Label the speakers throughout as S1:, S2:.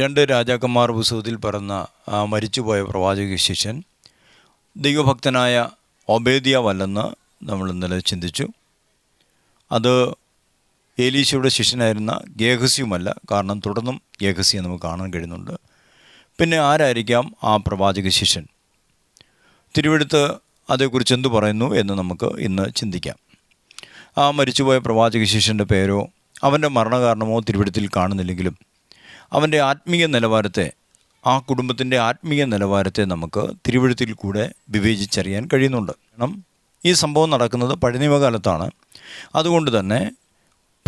S1: രണ്ട് രാജാക്കന്മാർ പുസ്തകത്തിൽ പറഞ്ഞ മരിച്ചുപോയ പ്രവാചക ശിഷ്യൻ ദൈവഭക്തനായ ഒബേദിയാവല്ലെന്ന് നമ്മൾ ഇന്നലെ ചിന്തിച്ചു. അത് ഏലീശയുടെ ശിഷ്യനായിരുന്ന ഗേഹസ്യുമല്ല കാരണം തുടർന്നും ഗേഹസിയെ നമുക്ക് കാണാൻ കഴിയുന്നുണ്ട്. പിന്നെ ആരായിരിക്കാം ആ പ്രവാചക ശിഷ്യൻ? തിരുവെടുത്ത് അതേക്കുറിച്ച് എന്തു പറയുന്നു എന്ന് നമുക്ക് ഇന്ന് ചിന്തിക്കാം. ആ മരിച്ചുപോയ പ്രവാചക ശിഷ്യന്റെ പേരോ അവന്റെ മരണകാരണമോ തിരുവിടുത്തിൽ കാണുന്നില്ലെങ്കിലും അവന്റെ ആത്മീയ നിലവാരത്തെ ആ കുടുംബത്തിന്റെ ആത്മീയ നിലവാരത്തെ നമുക്ക് തിരുവഴുത്തിൽ കൂടെ വിവേചിച്ചറിയാൻ കഴിയുന്നുണ്ട്. കാരണം ഈ സംഭവം നടക്കുന്നത് പഴനിയമകാലത്താണ്. അതുകൊണ്ട് തന്നെ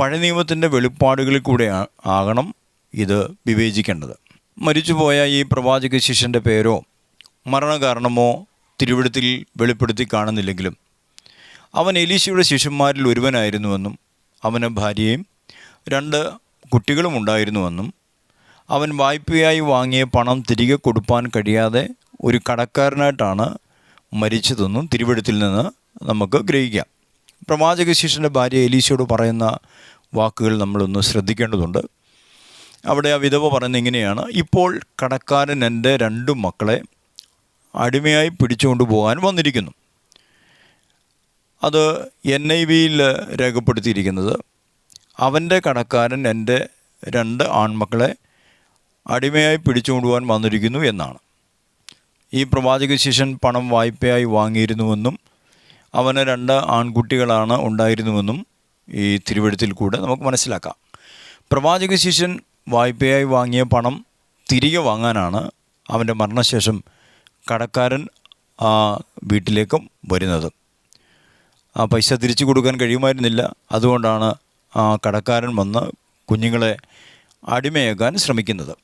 S1: പഴനിയമത്തിന്റെ വെളിപ്പാടുകളിൽ കൂടെ ആകണം ഇത് വിവേചിക്കേണ്ടത്. മരിച്ചുപോയ ഈ പ്രവാചക ശിഷ്യന്റെ പേരോ മരണകാരണമോ തിരുവിടുത്തിൽ വെളിപ്പെടുത്തി കാണുന്നില്ലെങ്കിലും അവൻ എലീശയുടെ ശിഷ്യന്മാരിൽ ഒരുവനായിരുന്നുവെന്നും അവന് ഭാര്യയും രണ്ട് കുട്ടികളും ഉണ്ടായിരുന്നുവെന്നും അവൻ വായ്പയായി വാങ്ങിയ പണം തിരികെ കൊടുപ്പാൻ കഴിയാതെ ഒരു കടക്കാരനായിട്ടാണ് മരിച്ചതെന്നും തിരുവഴുത്തിൽ നിന്ന് നമുക്ക് ഗ്രഹിക്കാം. പ്രവാചക ശിഷ്യന്റെ ഭാര്യ എലീശയോട് പറയുന്ന വാക്കുകൾ നമ്മളൊന്ന് ശ്രദ്ധിക്കേണ്ടതുണ്ട്. അവിടെ ആ വിധവ പറയുന്നത് ഇങ്ങനെയാണ് ഇപ്പോൾ കടക്കാരൻ എന്റെ രണ്ടു മക്കളെ അടിമയായി പിടിച്ചുകൊണ്ട് പോകാൻ വന്നിരിക്കുന്നു. അത് എൻ ഐ വിയിൽ രേഖപ്പെടുത്തിയിരിക്കുന്നത് അവന്റെ കടക്കാരൻ എന്റെ രണ്ട് ആൺമക്കളെ അടിമയായി പിടിച്ചുകൊണ്ടുപോകാൻ വന്നിരിക്കുന്നു എന്നാണ്. ഈ പ്രവാചക ശിഷ്യൻ പണം വായ്പയായി വാങ്ങിയിരുന്നുവെന്നും അവന് രണ്ട് ആൺകുട്ടികളാണ് ഉണ്ടായിരുന്നുവെന്നും ഈ തിരുവഴുത്തിൽ കൂടെ നമുക്ക് മനസ്സിലാക്കാം. പ്രവാചക ശിഷ്യൻ വായ്പയായി വാങ്ങിയ പണം തിരികെ വാങ്ങാനാണ് അവന്റെ മരണശേഷം കടക്കാരൻ ആ വീട്ടിലേക്കും വരുന്നത്. ആ പൈസ തിരിച്ചു കൊടുക്കാൻ കഴിയുമായിരുന്നില്ല. അതുകൊണ്ടാണ് ആ കടക്കാരൻ വന്ന് കുഞ്ഞുങ്ങളെ അടിമയാക്കാൻ ശ്രമിക്കുന്നത്.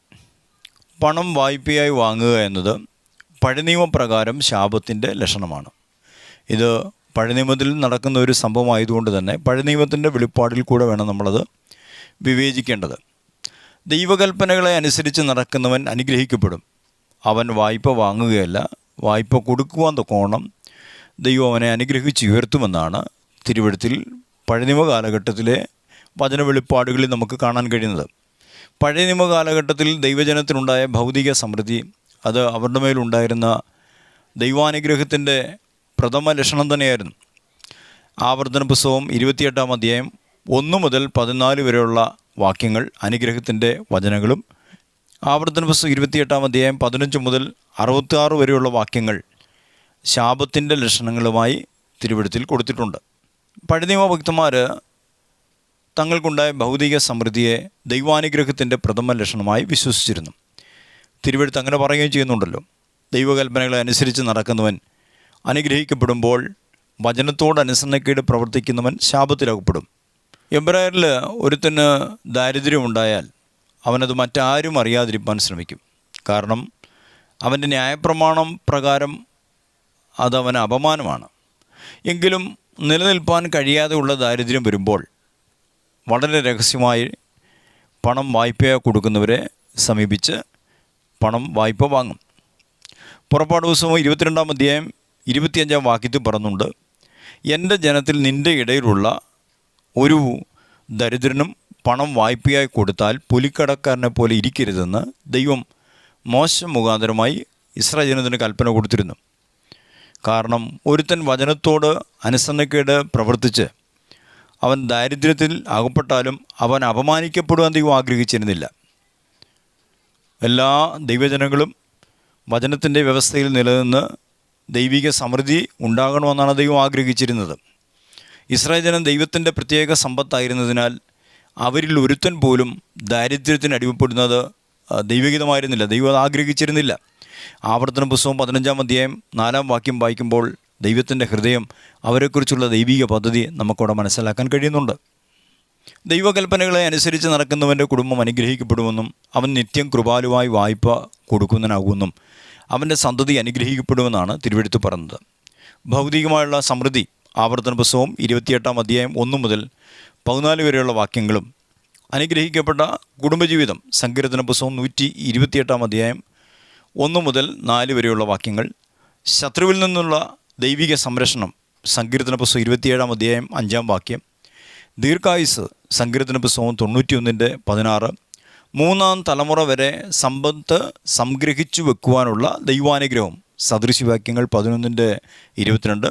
S1: പണം വായ്പയായി വാങ്ങുക എന്നത് പഴനിയമപ്രകാരം ശാപത്തിന്റെ ലക്ഷണമാണ്. ഇത് പഴനിയമത്തിൽ നടക്കുന്ന ഒരു സംഭവമായതുകൊണ്ട് തന്നെ പഴനിയമത്തിന്റെ വെളിപ്പാടിൽ കൂടെ വേണം നമ്മളത് വിവേചിക്കേണ്ടത്. ദൈവകൽപ്പനകളെ അനുസരിച്ച് നടക്കുന്നവൻ അനുഗ്രഹിക്കപ്പെടും. അവൻ വായ്പ വാങ്ങുകയല്ല വായ്പ കൊടുക്കുവാൻ തക്കോണം ദൈവം അവനെ അനുഗ്രഹിച്ച് ഉയർത്തുമെന്നാണ് തിരുവഴുത്തിൽ പഴനിമ കാലഘട്ടത്തിലെ വചന വെളിപ്പാടുകളിൽ നമുക്ക് കാണാൻ കഴിയുന്നത്. പഴയ നിയമ കാലഘട്ടത്തിൽ ദൈവജനത്തിനുണ്ടായ ഭൗതിക സമൃദ്ധി അത് അവരുടെ മേലുണ്ടായിരുന്ന ദൈവാനുഗ്രഹത്തിന്റെ പ്രഥമ ലക്ഷണം തന്നെയായിരുന്നു. ആവർത്തന പുസ്തകം ഇരുപത്തിയെട്ടാം അധ്യായം ഒന്ന് മുതൽ പതിനാല് വരെയുള്ള വാക്യങ്ങൾ അനുഗ്രഹത്തിന്റെ വചനങ്ങളും ആവർത്തന പുസ്തകം ഇരുപത്തിയെട്ടാം അധ്യായം പതിനഞ്ച് മുതൽ അറുപത്തിയാറ് വരെയുള്ള വാക്യങ്ങൾ ശാപത്തിന്റെ ലക്ഷണങ്ങളുമായി തിരുവിടത്തിൽ കൊടുത്തിട്ടുണ്ട്. പഴയ ഭക്തന്മാർ തങ്ങൾക്കുണ്ടായ ഭൗതിക സമൃദ്ധിയെ ദൈവാനുഗ്രഹത്തിന്റെ പ്രഥമ ലക്ഷണമായി വിശ്വസിച്ചിരുന്നു. തിരുവഴുത്ത് അങ്ങനെ പറയുകയും ചെയ്യുന്നുണ്ടല്ലോ. ദൈവകൽപ്പനകളെ അനുസരിച്ച് നടക്കുന്നവൻ അനുഗ്രഹിക്കപ്പെടുമ്പോൾ വചനത്തോടനുസരണക്കേട് പ്രവർത്തിക്കുന്നവൻ ശാപത്തിലകപ്പെടും എബ്രായറിൽ ഒരുത്തന് ദാരിദ്ര്യമുണ്ടായാൽ അവനത് മറ്റാരും അറിയാതിരിക്കാൻ ശ്രമിക്കും. കാരണം അവന്റെ ന്യായപ്രമാണം പ്രകാരം അതവന് അപമാനമാണ്. എങ്കിലും നിലനിൽപ്പാൻ കഴിയാതെയുള്ള ദാരിദ്ര്യം വരുമ്പോൾ വളരെ രഹസ്യമായി പണം വായ്പ കൊടുക്കുന്നവരെ സമീപിച്ച് പണം വായ്പ വാങ്ങും. പുറപ്പാട് ദിവസവും ഇരുപത്തിരണ്ടാം അധ്യായം ഇരുപത്തിയഞ്ചാം വാക്യത്തിൽ പറഞ്ഞുണ്ട് എന്റെ ജനത്തിൽ നിന്റെ ഇടയിലുള്ള ഒരു ദരിദ്രനും പണം വായ്പയായി കൊടുത്താൽ പുലിക്കടക്കാരനെ പോലെ ഇരിക്കരുതെന്ന് ദൈവം മോശം മുഖാന്തരമായി ഇസ്രായേൽ ജനത്തിന് കൽപ്പന കൊടുത്തിരുന്നു. കാരണം ഒരുത്തൻ വചനത്തോട് അനുസരണക്കേട് പ്രവർത്തിച്ച് അവൻ ദാരിദ്ര്യത്തിൽ അകപ്പെട്ടാലും അവൻ അപമാനിക്കപ്പെടുവാൻ ദൈവം ആഗ്രഹിച്ചിരുന്നില്ല. എല്ലാ ദൈവജനങ്ങളും വചനത്തിന്റെ വ്യവസ്ഥയിൽ നിലനിന്ന് ദൈവിക സമൃദ്ധി ഉണ്ടാകണമെന്നാണ് ദൈവം ആഗ്രഹിച്ചിരുന്നത്. ഇസ്രായേൽ ജനം ദൈവത്തിന്റെ പ്രത്യേക സമ്പത്തായിരുന്നതിനാൽ അവരിൽ ഒരുത്തൻ പോലും ദാരിദ്ര്യത്തിന് അടിമപ്പെടുന്നത് ആ, ദൈവം അത് ആഗ്രഹിച്ചിരുന്നില്ല. ആവർത്തന പുസ്തകം പതിനഞ്ചാം അധ്യായം നാലാം വാക്യം വായിക്കുമ്പോൾ ദൈവത്തിന്റെ ഹൃദയം അവരെക്കുറിച്ചുള്ള ദൈവിക പദ്ധതി നമുക്കവിടെ മനസ്സിലാക്കാൻ കഴിയുന്നുണ്ട്. ദൈവകൽപ്പനകളെ അനുസരിച്ച് നടക്കുന്നവന്റെ കുടുംബം അനുഗ്രഹിക്കപ്പെടുമെന്നും അവൻ നിത്യം കൃപാലുവായി വായ്പ കൊടുക്കുന്നതിനാകുമെന്നും അവന്റെ സന്തതി അനുഗ്രഹിക്കപ്പെടുമെന്നാണ് തിരുവെടുത്ത് പറഞ്ഞത് ഭൗതികമായുള്ള സമൃദ്ധി ആവർത്തന പുസ്തകവും ഇരുപത്തിയെട്ടാം അധ്യായം ഒന്ന് മുതൽ പതിനാല് വരെയുള്ള വാക്യങ്ങളും അനുഗ്രഹിക്കപ്പെട്ട കുടുംബജീവിതം സങ്കീർത്തന പുസ്തകം നൂറ്റി ഇരുപത്തിയെട്ടാം അധ്യായം ഒന്ന് മുതൽ നാല് വരെയുള്ള വാക്യങ്ങൾ ശത്രുവിൽ നിന്നുള്ള ദൈവിക സംരക്ഷണം. സങ്കീർത്തന പുസ്തകം ഇരുപത്തിയേഴാം അധ്യായം അഞ്ചാം വാക്യം. ദീർഘായുസ്. സങ്കീർത്തന പുസ്തകം തൊണ്ണൂറ്റിയൊന്നിന്റെ പതിനാറ്. മൂന്നാം തലമുറ വരെ സമ്പത്ത് സംഗ്രഹിച്ചു വെക്കുവാനുള്ള ദൈവാനുഗ്രഹം. സദൃശവാക്യങ്ങൾ പതിനൊന്നിന്റെ ഇരുപത്തിരണ്ട്.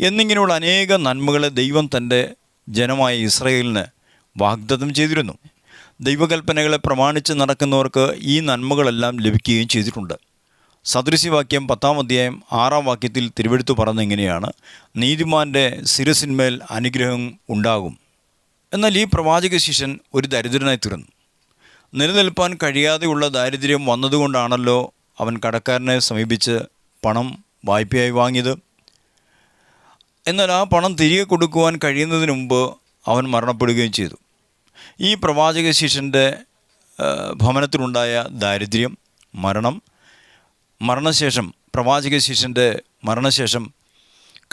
S1: എന്നിങ്ങനെയുള്ള അനേക നന്മകളെ ദൈവം തന്റെ ജനമായ ഇസ്രയേലിന് വാഗ്ദത്തം ചെയ്തിരുന്നു. ദൈവകൽപ്പനകളെ പ്രമാണിച്ച് നടക്കുന്നവർക്ക് ഈ നന്മകളെല്ലാം ലഭിക്കുകയും ചെയ്തിട്ടുണ്ട്. സദൃശ്യവാക്യം പത്താം അധ്യായം ആറാം വാക്യത്തിൽ തിരുവെടുത്തു പറഞ്ഞെങ്ങനെയാണ് നീതിമാന്റെ ശിരസിന്മേൽ അനുഗ്രഹം ഉണ്ടാകും. എന്നാൽ ഈ പ്രവാചക ശിഷ്യൻ ഒരു ദരിദ്രനായി തീർന്നു. നിലനിൽപ്പാൻ കഴിയാതെയുള്ള ദാരിദ്ര്യം വന്നതുകൊണ്ടാണല്ലോ അവൻ കടക്കാരനെ സമീപിച്ച് പണം വായ്പയായി വാങ്ങിയത്. എന്നാൽ ആ പണം തിരികെ കൊടുക്കുവാൻ കഴിയുന്നതിന് മുമ്പ് അവൻ മരണപ്പെടുകയും ചെയ്തു. ഈ പ്രവാചക ശിഷ്യന്റെ ഭവനത്തിലുണ്ടായ ദാരിദ്ര്യം മരണം മരണശേഷം പ്രവാചക ശിഷ്യന്റെ മരണശേഷം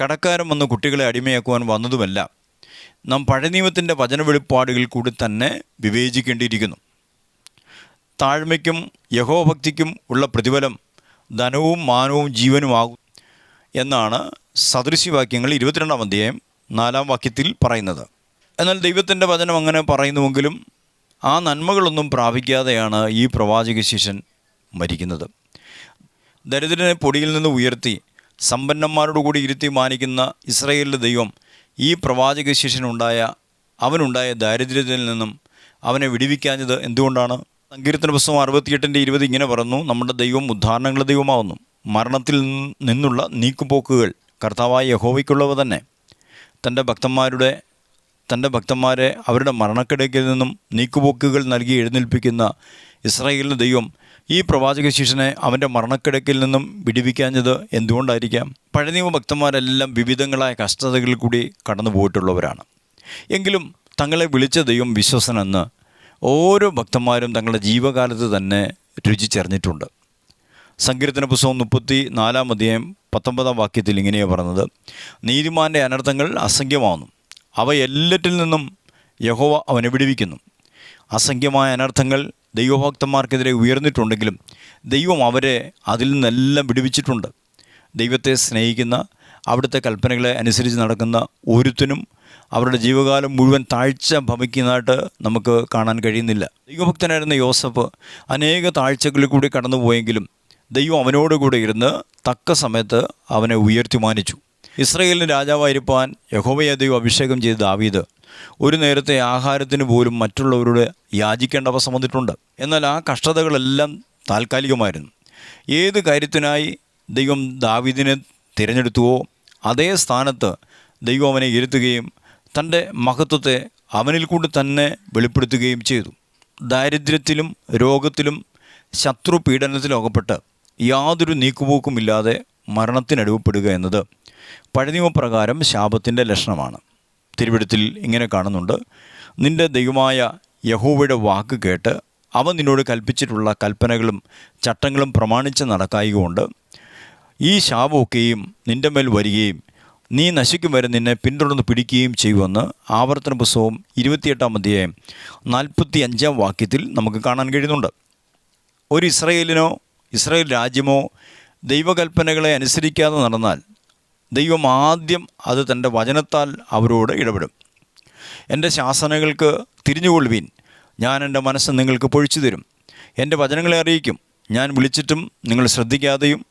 S1: കടക്കാരൻ വന്ന് കുട്ടികളെ അടിമയാക്കുവാൻ വന്നതുമല്ല. നാം പഴനിയമത്തിന്റെ വചന വെളിപ്പാടുകളിൽ കൂടി തന്നെ വിവേചിക്കേണ്ടിയിരിക്കുന്നു. താഴ്മയ്ക്കും യഹോഭക്തിക്കും ഉള്ള പ്രതിഫലം ധനവും മാനവും ജീവനുമാകും എന്നാണ് സദൃശ്യവാക്യങ്ങൾ ഇരുപത്തിരണ്ടാം അധ്യായം നാലാം വാക്യത്തിൽ പറയുന്നത്. എന്നാൽ ദൈവത്തിന്റെ വചനം അങ്ങനെ പറയുന്നുവെങ്കിലും ആ നന്മകളൊന്നും പ്രാപിക്കാതെയാണ് ഈ പ്രവാചക ശിഷ്യൻ മരിക്കുന്നത്. ദരിദ്രനെ പൊടിയിൽ നിന്ന് ഉയർത്തി സമ്പന്നന്മാരോട് കൂടി ഇരുത്തി മാനിക്കുന്ന ഇസ്രയേലിന്റെ ദൈവം ഈ പ്രവാചക ശിഷ്യനുണ്ടായ അവനുണ്ടായ ദാരിദ്ര്യത്തിൽ നിന്നും അവനെ വിടിവിക്കാഞ്ഞത് എന്തുകൊണ്ടാണ്? സങ്കീർത്തന പുസ്തകം അറുപത്തിയെട്ടിന്റെ ഇരുപത് ഇങ്ങനെ പറഞ്ഞു നമ്മുടെ ദൈവം ഉദ്ധാരണങ്ങളുടെ ദൈവമാവുന്നു മരണത്തിൽ നിന്നുള്ള നീക്കുപോക്കുകൾ കർത്താവായ യഹോവയ്ക്കുള്ളവ തന്നെ. തന്റെ ഭക്തന്മാരുടെ തന്റെ ഭക്തന്മാരെ അവരുടെ മരണക്കിടയ്ക്കിൽ നിന്നും നീക്കുപോക്കുകൾ നൽകി എഴുന്നേൽപ്പിക്കുന്ന ഇസ്രായേലിന്റെ ദൈവം ഈ പ്രവാചക ശിഷ്യനെ അവന്റെ മരണക്കിടക്കിൽ നിന്നും വിടിവിക്കാഞ്ഞത് എന്തുകൊണ്ടായിരിക്കാം? പഴനിയമ ഭക്തന്മാരെല്ലാം വിവിധങ്ങളായ കഷ്ടതകളിൽ കൂടി കടന്നു പോയിട്ടുള്ളവരാണ്. എങ്കിലും തങ്ങളെ വിളിച്ച ദൈവം വിശ്വസനെന്ന് ഓരോ ഭക്തന്മാരും തങ്ങളുടെ ജീവകാലത്ത് തന്നെ രുചിച്ചറിഞ്ഞിട്ടുണ്ട്. സങ്കീർത്തന പുസ്തകം മുപ്പത്തി നാലാം അധ്യായം പത്തൊമ്പതാം വാക്യത്തിൽ ഇങ്ങനെയാണ് പറഞ്ഞത് നീതിമാന്റെ അനർത്ഥങ്ങൾ അസംഖ്യമാവുന്നു. അവ എല്ലാറ്റിൽ നിന്നും യഹോവ അവനെ വിടുവിക്കുന്നു. അസംഖ്യമായ അനർത്ഥങ്ങൾ ദൈവഭക്തന്മാർക്കെതിരെ ഉയർന്നിട്ടുണ്ടെങ്കിലും ദൈവം അവരെ അതിൽ നിന്നെല്ലാം വിടുവിച്ചിട്ടുണ്ട്. ദൈവത്തെ സ്നേഹിക്കുന്ന അവിടുത്തെ കൽപ്പനകളെ അനുസരിച്ച് നടക്കുന്ന ഒരുത്തിനും അവരുടെ ജീവകാലം മുഴുവൻ താഴ്ച ഭവിക്കുന്നതായിട്ട് നമുക്ക് കാണാൻ കഴിയുന്നില്ല. ദൈവഭക്തനായിരുന്ന യോസഫ് അനേക താഴ്ചകളിൽ കൂടി കടന്നുപോയെങ്കിലും ദൈവം അവനോടുകൂടെ ഇരുന്ന് തക്ക സമയത്ത് അവനെ ഉയർത്തി മാനിച്ചു ഇസ്രയേലിന് രാജാവായിരിക്കാൻ യഹോവയെ ദൈവം അഭിഷേകം ചെയ്ത ദാവീദ് ഒരു നേരത്തെ ആഹാരത്തിന് പോലും മറ്റുള്ളവരോട് യാചിക്കേണ്ട അവസ്ഥ വന്നിട്ടുണ്ട്. എന്നാൽ ആ കഷ്ടതകളെല്ലാം താൽക്കാലികമായിരുന്നു. ഏത് കാര്യത്തിനായി ദൈവം ദാവിദിനെ തിരഞ്ഞെടുത്തുവോ അതേ സ്ഥാനത്ത് ദൈവം അവനെ ഇരുത്തുകയും തന്റെ മഹത്വത്തെ അവനിൽ കൂടി തന്നെ വെളിപ്പെടുത്തുകയും ചെയ്തു. ദാരിദ്ര്യത്തിലും രോഗത്തിലും ശത്രു പീഡനത്തിലും അകപ്പെട്ട് യാതൊരു നീക്കുപോക്കുമില്ലാതെ മരണത്തിനടുവപ്പെടുക എന്നത് പഴനിയമപ്രകാരം ശാപത്തിന്റെ ലക്ഷണമാണ്. തിരുവിടത്തിൽ ഇങ്ങനെ കാണുന്നുണ്ട്. നിന്റെ ദൈവമായ യഹോവയുടെ വാക്ക് കേട്ട് അവൻ നിന്നോട് കൽപ്പിച്ചിട്ടുള്ള കൽപ്പനകളും ചട്ടങ്ങളും പ്രമാണിച്ച് നടക്കായകൊണ്ട് ഈ ശാപമൊക്കെയും നിന്റെ മേൽ വരികയും നീ നശിക്കും വരെ നിന്നെ പിന്തുടർന്ന് പിടിക്കുകയും ചെയ്യുമെന്ന് ആവർത്തന പുസ്തകം ഇരുപത്തിയെട്ടാം അധ്യായം നാൽപ്പത്തി അഞ്ചാം വാക്യത്തിൽ നമുക്ക് കാണാൻ കഴിയുന്നുണ്ട്. ഒരു ഇസ്രയേലിനോ ഇസ്രയേൽ രാജ്യമോ ദൈവകൽപ്പനകളെ അനുസരിക്കാതെ നടന്നാൽ ദൈവം ആദ്യം അത് തന്റെ വചനത്താൽ അവരോട് ഇടപെടും. എന്റെ ശാസനകൾക്ക് തിരിഞ്ഞുകൊള്ളുവീൻ. ഞാൻ എന്റെ മനസ്സ് നിങ്ങൾക്ക് പൊഴിച്ചു തരും. എന്റെ വചനങ്ങളെ അറിയിക്കും. ഞാൻ വിളിച്ചിട്ടും നിങ്ങൾ ശ്രദ്ധിക്കാതെയും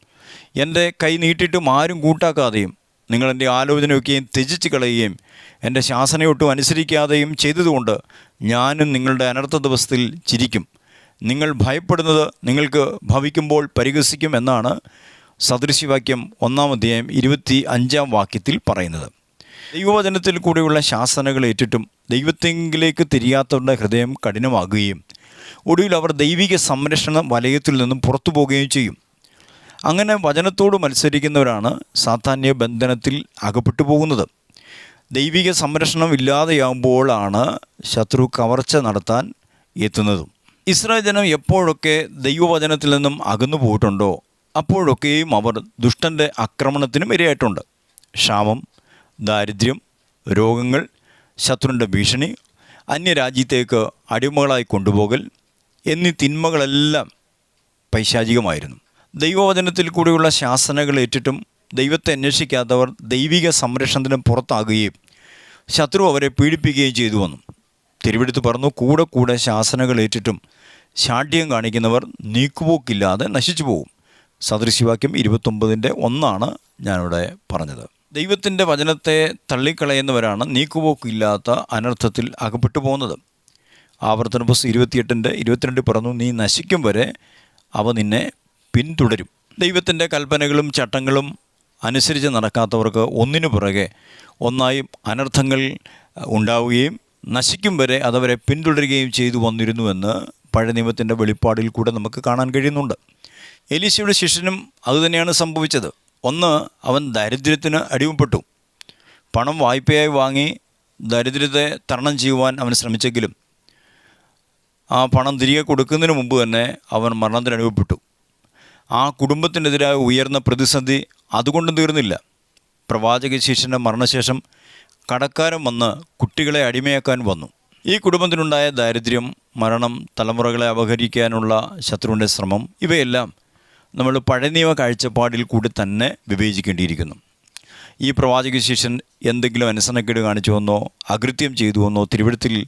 S1: എന്റെ കൈ നീട്ടിയിട്ടും ആരും കൂട്ടാക്കാതെയും നിങ്ങൾ എന്റെ ആലോചനയൊക്കെയും ത്യജിച്ച് കളയുകയും എന്റെ ശാസനയൊട്ടും അനുസരിക്കാതെയും ചെയ്തതുകൊണ്ട് ഞാനും നിങ്ങളുടെ അനർത്ഥ ദിവസത്തിൽ ചിരിക്കും. നിങ്ങൾ ഭയപ്പെടുന്നത് നിങ്ങൾക്ക് ഭവിക്കുമ്പോൾ പരിഹസിക്കും എന്നാണ് സദൃശ്യവാക്യം ഒന്നാം അധ്യായം ഇരുപത്തി അഞ്ചാം വാക്യത്തിൽ പറയുന്നത്. ദൈവവചനത്തിൽ കൂടെയുള്ള ശാസനകൾ ഏറ്റിട്ടും ദൈവത്തെങ്കിലേക്ക് തിരിയാത്തവരുടെ ഹൃദയം കഠിനമാകുകയും ഒടുവിൽ അവർ ദൈവിക സംരക്ഷണ വലയത്തിൽ നിന്നും പുറത്തു പോവുകയും ചെയ്യും. അങ്ങനെ വചനത്തോട് മത്സരിക്കുന്നവരാണ് സാധാന്യ ബന്ധനത്തിൽ അകപ്പെട്ടു പോകുന്നത്. ദൈവിക സംരക്ഷണം ഇല്ലാതെയാകുമ്പോഴാണ് ശത്രു കവർച്ച നടത്താൻ എത്തുന്നതും. ഇസ്രായേൽ ജനം എപ്പോഴൊക്കെ ദൈവവചനത്തിൽ നിന്നും അകന്നു പോയിട്ടുണ്ടോ? അപ്പോഴൊക്കെയും അവർ ദുഷ്ടന്റെ ആക്രമണത്തിനും ഇരയായിട്ടുണ്ട്. ക്ഷാമം ദാരിദ്ര്യം രോഗങ്ങൾ ശത്രുവിന്റെ ഭീഷണി അന്യരാജ്യത്തേക്ക് അടിമകളായി കൊണ്ടുപോകൽ എന്നീ തിന്മകളെല്ലാം പൈശാചികമായിരുന്നു. ദൈവവചനത്തിൽ കൂടിയുള്ള ശാസനകൾ ഏറ്റിട്ടും ദൈവത്തെ അന്വേഷിക്കാത്തവർ ദൈവിക സംരക്ഷണത്തിന് പുറത്താകുകയും ശത്രു അവരെ പീഡിപ്പിക്കുകയും ചെയ്തു വന്നു. തിരുവെടുത്ത് പറഞ്ഞു കൂടെ കൂടെ ശാസനകൾ ഏറ്റിട്ടും ശാഠ്യം കാണിക്കുന്നവർ നീക്കുപോക്കില്ലാതെ നശിച്ചു പോകും സദൃശ്യവാക്യം ഇരുപത്തൊമ്പതിന്റെ ഒന്നാണ് ഞാനിവിടെ പറഞ്ഞത്. ദൈവത്തിന്റെ വചനത്തെ തള്ളിക്കളയുന്നവരാണ് നീക്കുപോക്കില്ലാത്ത അനർത്ഥത്തിൽ അകപ്പെട്ടു പോകുന്നത്. ആവർത്തന പുസ്തകം ഇരുപത്തിയെട്ടിന്റെ ഇരുപത്തിരണ്ട് പറഞ്ഞു നീ നശിക്കും വരെ അവ നിന്നെ പിന്തുടരും. ദൈവത്തിന്റെ കൽപ്പനകളും ചട്ടങ്ങളും അനുസരിച്ച് നടക്കാത്തവർക്ക് ഒന്നിനു പുറകെ ഒന്നായും അനർത്ഥങ്ങൾ ഉണ്ടാവുകയും നശിക്കും വരെ അതവരെ പിന്തുടരുകയും ചെയ്തു വന്നിരുന്നുവെന്ന് പഴയ നിയമത്തിന്റെ വെളിപ്പാടിൽ കൂടെ നമുക്ക് കാണാൻ കഴിയുന്നുണ്ട്. എലീശയുടെ ശിഷ്യനും അതുതന്നെയാണ് സംഭവിച്ചത്. ഒന്ന് അവൻ ദാരിദ്ര്യത്തിന് അടിമപ്പെട്ടു. പണം വായ്പയായി വാങ്ങി ദാരിദ്ര്യത്തെ തരണം ചെയ്യുവാൻ അവൻ ശ്രമിച്ചെങ്കിലും ആ പണം തിരികെ കൊടുക്കുന്നതിന് മുമ്പ് തന്നെ അവൻ മരണത്തിന് അനുഭവപ്പെട്ടു ആ കുടുംബത്തിനെതിരായ ഉയർന്ന പ്രതിസന്ധി അതുകൊണ്ടും തീർന്നില്ല. പ്രവാചക ശിഷ്യന്റെ മരണശേഷം കടക്കാരൻ വന്ന് കുട്ടികളെ അടിമയാക്കാൻ വന്നു. ഈ കുടുംബത്തിനുണ്ടായ ദാരിദ്ര്യം മരണം തലമുറകളെ അപഹരിക്കാനുള്ള ശത്രുവിന്റെ ശ്രമം ഇവയെല്ലാം നമ്മൾ പഴയ നിയമ കാഴ്ചപ്പാടിൽ കൂടി തന്നെ വിവേചിക്കേണ്ടിയിരിക്കുന്നു. ഈ പ്രവാചക ശിഷ്യൻ എന്തെങ്കിലും അനുസരണക്കേട് കാണിച്ചുവെന്നോ അകൃത്യം ചെയ്തുവെന്നോ തിരുവിടത്തിൽ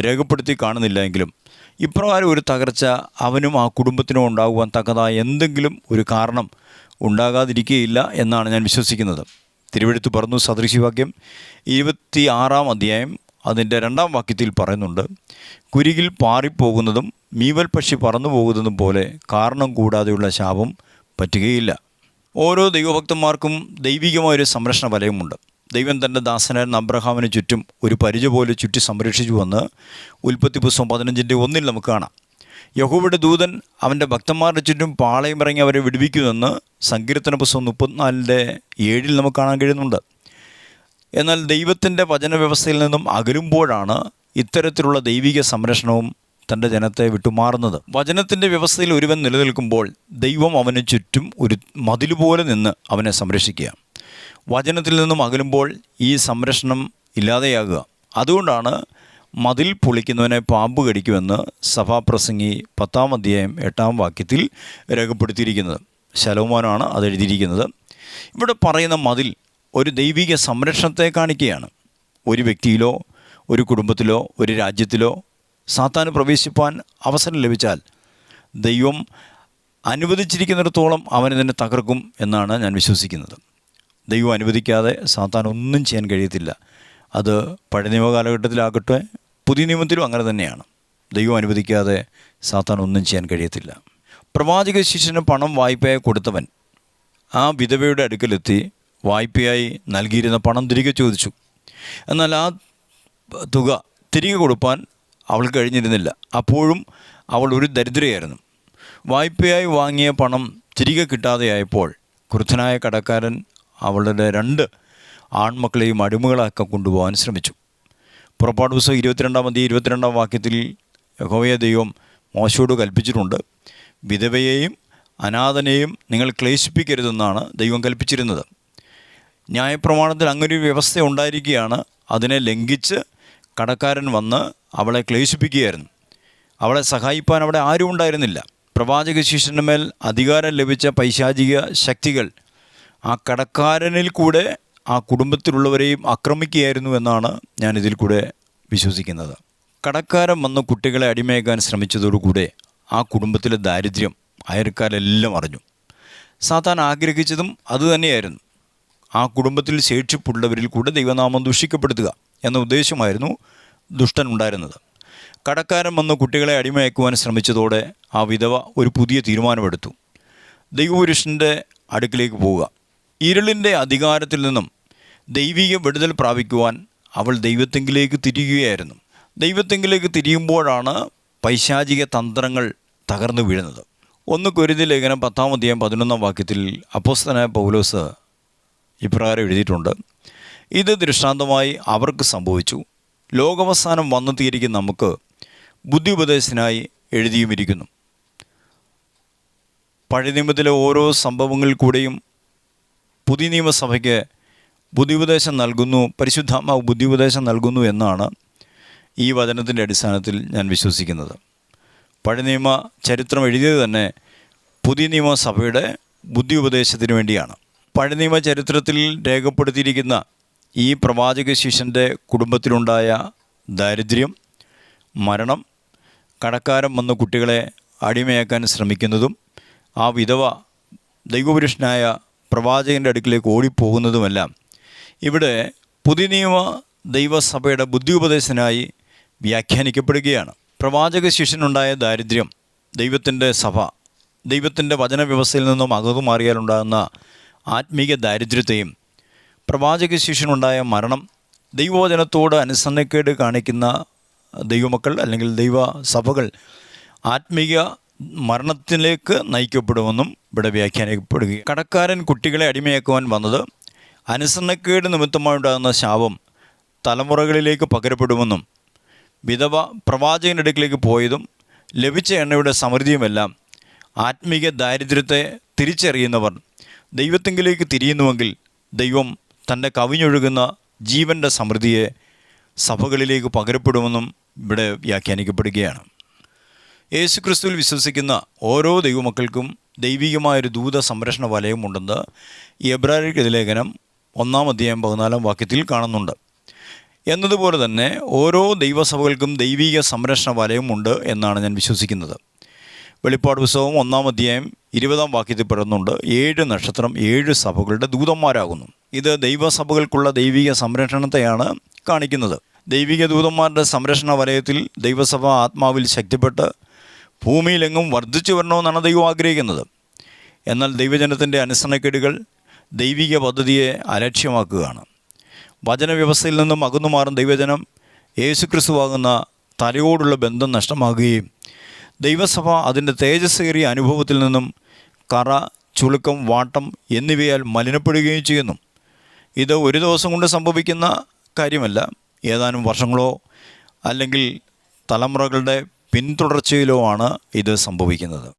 S1: രേഖപ്പെടുത്തി കാണുന്നില്ല എങ്കിലും ഇപ്രകാരം ഒരു തകർച്ച അവനും ആ കുടുംബത്തിനും ഉണ്ടാകുവാൻ തക്കതായ എന്തെങ്കിലും ഒരു കാരണം ഉണ്ടാകാതിരിക്കുകയില്ല എന്നാണ് ഞാൻ വിശ്വസിക്കുന്നത്. തിരുവഴുത്ത് പറഞ്ഞു സദൃശിവാക്യം ഇരുപത്തി ആറാം അധ്യായം അതിന്റെ രണ്ടാം വാക്യത്തിൽ പറയുന്നുണ്ട് കുരികിൽ പാറിപ്പോകുന്നതും മീവൽ പക്ഷി പറന്നു പോകുന്നതും പോലെ കാരണം കൂടാതെയുള്ള ശാപം പറ്റുകയില്ല. ഓരോ ദൈവഭക്തന്മാർക്കും ദൈവികമായൊരു സംരക്ഷണ വലയമുണ്ട്. ദൈവം തന്റെ ദാസനായിരുന്ന അബ്രഹാമിന് ചുറ്റും ഒരു പരിച പോലെ ചുറ്റി സംരക്ഷിച്ചു വന്ന് ഉൽപ്പത്തി പുസ്തകം പതിനഞ്ചിന്റെ ഒന്നിൽ നമുക്ക് കാണാം. യഹോവയുടെ ദൂതൻ അവന്റെ ഭക്തന്മാരുടെ ചുറ്റും പാളയമിറങ്ങി അവരെ വിടുവിക്കുമെന്ന് സങ്കീർത്തന പുസ്തകം മുപ്പത്തിനാലിന്റെ ഏഴിൽ നമുക്ക് കാണാൻ കഴിയുന്നുണ്ട്. എന്നാൽ ദൈവത്തിന്റെ വചന വ്യവസ്ഥയിൽ നിന്നും അകലുമ്പോഴാണ് ഇത്തരത്തിലുള്ള ദൈവിക സംരക്ഷണവും തന്റെ ജനത്തെ വിട്ടുമാറുന്നത്. വചനത്തിന്റെ വ്യവസ്ഥയിൽ ഒരുവൻ നിലനിൽക്കുമ്പോൾ ദൈവം അവന് ചുറ്റും ഒരു മതിലുപോലെ പോലെ നിന്ന് അവനെ സംരക്ഷിക്കുക. വചനത്തിൽ നിന്നും അകലുമ്പോൾ ഈ സംരക്ഷണം ഇല്ലാതെയാകുക. അതുകൊണ്ടാണ് മതിൽ പൊളിക്കുന്നവനെ പാമ്പ് കടിക്കുമെന്ന് സഭാപ്രസംഗി പത്താം അധ്യായം എട്ടാം വാക്യത്തിൽ രേഖപ്പെടുത്തിയിരിക്കുന്നത്. ശലോമാനാണ് അത് എഴുതിയിരിക്കുന്നത്. ഇവിടെ പറയുന്ന മതിൽ ഒരു ദൈവിക സംരക്ഷണത്തെ കാണിക്കുകയാണ്. ഒരു വ്യക്തിയിലോ ഒരു കുടുംബത്തിലോ ഒരു രാജ്യത്തിലോ സാത്താൻ പ്രവേശിപ്പാൻ അവസരം ലഭിച്ചാൽ ദൈവം അനുവദിച്ചിരിക്കുന്നിടത്തോളം അവനെ തന്നെ തകർക്കും എന്നാണ് ഞാൻ വിശ്വസിക്കുന്നത്. ദൈവം അനുവദിക്കാതെ സാത്താൻ ഒന്നും ചെയ്യാൻ കഴിയത്തില്ല. അത് പഴയ നിയമ കാലഘട്ടത്തിലാകട്ടെ പുതിയ നിയമത്തിലും അങ്ങനെ തന്നെയാണ്. ദൈവം അനുവദിക്കാതെ സാത്താൻ ഒന്നും ചെയ്യാൻ കഴിയത്തില്ല. പ്രവാചക ശിഷ്യന് പണം വായ്പയായി കൊടുത്തവൻ ആ വിധവയുടെ അടുക്കലെത്തി വായ്പയായി നൽകിയിരുന്ന പണം തിരികെ ചോദിച്ചു. എന്നാൽ ആ തുക തിരികെ കൊടുപ്പാൻ അവൾ കഴിഞ്ഞിരുന്നില്ല. അപ്പോഴും അവൾ ഒരു ദരിദ്രയായിരുന്നു. വായ്പയായി വാങ്ങിയ പണം തിരികെ കിട്ടാതെയായപ്പോൾ ക്രുദ്ധനായ കടക്കാരൻ അവളുടെ രണ്ട് ആൺമക്കളെയും അടിമകളാക്കി കൊണ്ടുപോകാൻ ശ്രമിച്ചു. പുറപ്പാട് പുസ്തകം ഇരുപത്തിരണ്ടാം മതി ഇരുപത്തിരണ്ടാം വാക്യത്തിൽ യഹോവയ ദൈവം മോശയോട് കൽപ്പിച്ചിട്ടുണ്ട്. വിധവയെയും അനാഥനെയും നിങ്ങൾ ക്ലേശിപ്പിക്കരുതെന്നാണ് ദൈവം കൽപ്പിച്ചിരുന്നത്. ന്യായപ്രമാണത്തിൽ അങ്ങനൊരു വ്യവസ്ഥ ഉണ്ടായിരിക്കുകയാണ്. അതിനെ ലംഘിച്ച് കടക്കാരൻ വന്ന് അവളെ ക്ലേശിപ്പിക്കുകയായിരുന്നു. അവളെ സഹായിപ്പാൻ അവിടെ ആരും ഉണ്ടായിരുന്നില്ല. പ്രവാചക ശിഷ്യന്റെ മേൽ അധികാരം ലഭിച്ച പൈശാചിക ശക്തികൾ ആ കടക്കാരനിൽ കൂടെ ആ കുടുംബത്തിലുള്ളവരെയും ആക്രമിക്കുകയായിരുന്നു എന്നാണ് ഞാൻ ഇതിൽ കൂടെ വിശ്വസിക്കുന്നത്. കടക്കാരൻ വന്ന് കുട്ടികളെ അടിമയാക്കാൻ ശ്രമിച്ചതോടുകൂടെ ആ കുടുംബത്തിലെ ദാരിദ്ര്യം അയൽക്കാരെല്ലാം അറിഞ്ഞു. സാത്താൻ ആഗ്രഹിച്ചതും അതുതന്നെയായിരുന്നു. ആ കുടുംബത്തിൽ ശേഷിപ്പുള്ളവരിൽ കൂടെ ദൈവനാമം ദുഷിക്കപ്പെടുത്തുക എന്ന ഉദ്ദേശമായിരുന്നു ദുഷ്ടൻ ഉണ്ടായിരുന്നത്. കടക്കാരൻ വന്ന് കുട്ടികളെ അടിമയക്കുവാൻ ശ്രമിച്ചതോടെ ആ വിധവ ഒരു പുതിയ തീരുമാനമെടുത്തു. ദൈവപുരുഷന്റെ അടുക്കിലേക്ക് പോവുക. ഇരുളിന്റെ അധികാരത്തിൽ നിന്നും ദൈവിക വിടുതൽ പ്രാപിക്കുവാൻ അവൾ ദൈവത്തെങ്കിലേക്ക് തിരിയുകയായിരുന്നു. ദൈവത്തെങ്കിലേക്ക് തിരിയുമ്പോഴാണ് പൈശാചിക തന്ത്രങ്ങൾ തകർന്നു വീഴുന്നത്. ഒന്ന് കുരുതി ലേഖനം പത്താം അധ്യായം പതിനൊന്നാം വാക്യത്തിൽ അപ്പോസ്തനായ പൗലോസ് ഇപ്രകാരം എഴുതിയിട്ടുണ്ട്. ഇത് ദൃഷ്ടാന്തമായി അവർക്ക് സംഭവിച്ചു. ലോകവസാനം വന്നു തീരിക്കും നമുക്ക് ബുദ്ധി ഉപദേശത്തിനായി എഴുതിയുമിരിക്കുന്നു. പഴയ നിയമത്തിലെ ഓരോ സംഭവങ്ങളിൽ കൂടെയും പുതിയ നിയമസഭയ്ക്ക് ബുദ്ധി ഉപദേശം നൽകുന്നു പരിശുദ്ധമ ബുദ്ധി ഉപദേശം നൽകുന്നു എന്നാണ് ഈ വചനത്തിന്റെ അടിസ്ഥാനത്തിൽ ഞാൻ വിശ്വസിക്കുന്നത്. പഴയ നിയമ ചരിത്രം എഴുതിയത് തന്നെ പുതിയ നിയമസഭയുടെ ബുദ്ധി ഉപദേശത്തിന് വേണ്ടിയാണ്. പഴയ നിയമ ചരിത്രത്തിൽ രേഖപ്പെടുത്തിയിരിക്കുന്ന ഈ പ്രവാചക ശിഷ്യന്റെ കുടുംബത്തിലുണ്ടായ ദാരിദ്ര്യം മരണം കടക്കാരൻ വന്ന് കുട്ടികളെ അടിമയാക്കാൻ ശ്രമിക്കുന്നതും ആ വിധവ ദൈവപുരുഷനായ പ്രവാചകന്റെ അടുക്കിലേക്ക് ഓടിപ്പോകുന്നതുമെല്ലാം ഇവിടെ പുതിയ നിയമ ദൈവസഭയുടെ ബുദ്ധിയുപദേശനായി വ്യാഖ്യാനിക്കപ്പെടുകയാണ്. പ്രവാചക ശിഷ്യനുണ്ടായ ദാരിദ്ര്യം ദൈവത്തിന്റെ സഭ ദൈവത്തിന്റെ വചനവ്യവസ്ഥയിൽ നിന്നും അകന്നു മാറിയാലുണ്ടാകുന്ന ആത്മീക ദാരിദ്ര്യത്തെയും പ്രവാചക ശിഷ്യനുണ്ടായ മരണം ദൈവവചനത്തോട് അനുസരണക്കേട് കാണിക്കുന്ന ദൈവമക്കൾ അല്ലെങ്കിൽ ദൈവ സഭകൾ ആത്മീക മരണത്തിലേക്ക് നയിക്കപ്പെടുമെന്നും ഇവിടെ വ്യാഖ്യാനിക്കപ്പെടുകയും കടക്കാരൻ കുട്ടികളെ അടിമയാക്കുവാൻ വന്നത് അനുസരണക്കേട് നിമിത്തമായുണ്ടാകുന്ന ശാപം തലമുറകളിലേക്ക് പകരപ്പെടുമെന്നും വിധവ പ്രവാചകന്റെ അടുക്കിലേക്ക് പോയതും ലഭിച്ച എണ്ണയുടെ സമൃദ്ധിയുമെല്ലാം ആത്മീക ദാരിദ്ര്യത്തെ തിരിച്ചറിയുന്നവർ ദൈവത്തെങ്കിലേക്ക് തിരിയുന്നുവെങ്കിൽ ദൈവം തന്റെ കവിഞ്ഞൊഴുകുന്ന ജീവന്റെ സമൃദ്ധിയെ സഭകളിലേക്ക് പകരപ്പെടുമെന്നും ഇവിടെ വ്യാഖ്യാനിക്കപ്പെടുകയാണ്. യേശുക്രിസ്തുവിൽ വിശ്വസിക്കുന്ന ഓരോ ദൈവമക്കൾക്കും ദൈവികമായൊരു ദൂത സംരക്ഷണ വലയമുണ്ടെന്ന് എബ്രാഹിം ലേഖനം ഒന്നാം അധ്യായം പതിനാലാം വാക്യത്തിൽ കാണുന്നുണ്ട്. എന്നതുപോലെ തന്നെ ഓരോ ദൈവസഭകൾക്കും ദൈവിക സംരക്ഷണ വലയമുണ്ട് എന്നാണ് ഞാൻ വിശ്വസിക്കുന്നത്. വെളിപ്പാട് പുസ്തകം ഒന്നാം അധ്യായം ഇരുപതാം വാക്യത്തിൽ പറയുന്നുണ്ട് ഏഴ് നക്ഷത്രം ഏഴ് സഭകളുടെ ദൂതന്മാരാകുന്നു. ഇത് ദൈവസഭകൾക്കുള്ള ദൈവിക സംരക്ഷണത്തെയാണ് കാണിക്കുന്നത്. ദൈവിക ദൂതന്മാരുടെ സംരക്ഷണ വലയത്തിൽ ദൈവസഭ ആത്മാവിൽ ശക്തിപ്പെട്ട് ഭൂമിയിലെങ്ങും വർദ്ധിച്ചു വരണമെന്നാണ് ദൈവം ആഗ്രഹിക്കുന്നത്. എന്നാൽ ദൈവജനത്തിന്റെ അനുസരണക്കേടുകൾ ദൈവിക പദ്ധതിയെ അലക്ഷ്യമാക്കുകയാണ്. വചനവ്യവസ്ഥയിൽ നിന്നും അകന്നുമാറും ദൈവജനം യേശുക്രിസ്തുവാകുന്ന തലയോടുള്ള ബന്ധം നഷ്ടമാകുകയും ദൈവസഭ അതിന്റെ തേജസ്സേറിയ അനുഭവത്തിൽ നിന്നും കറ ചുളുക്കം വാട്ടം എന്നിവയാൽ മലിനപ്പെടുകയും ചെയ്യുന്നു. ഇത് ഒരു ദിവസം കൊണ്ട് സംഭവിക്കുന്ന കാര്യമല്ല. ഏതാനും വർഷങ്ങളോ അല്ലെങ്കിൽ തലമുറകളുടെ പിന്തുടർച്ചയിലോ ആണ് ഇത് സംഭവിക്കുന്നത്.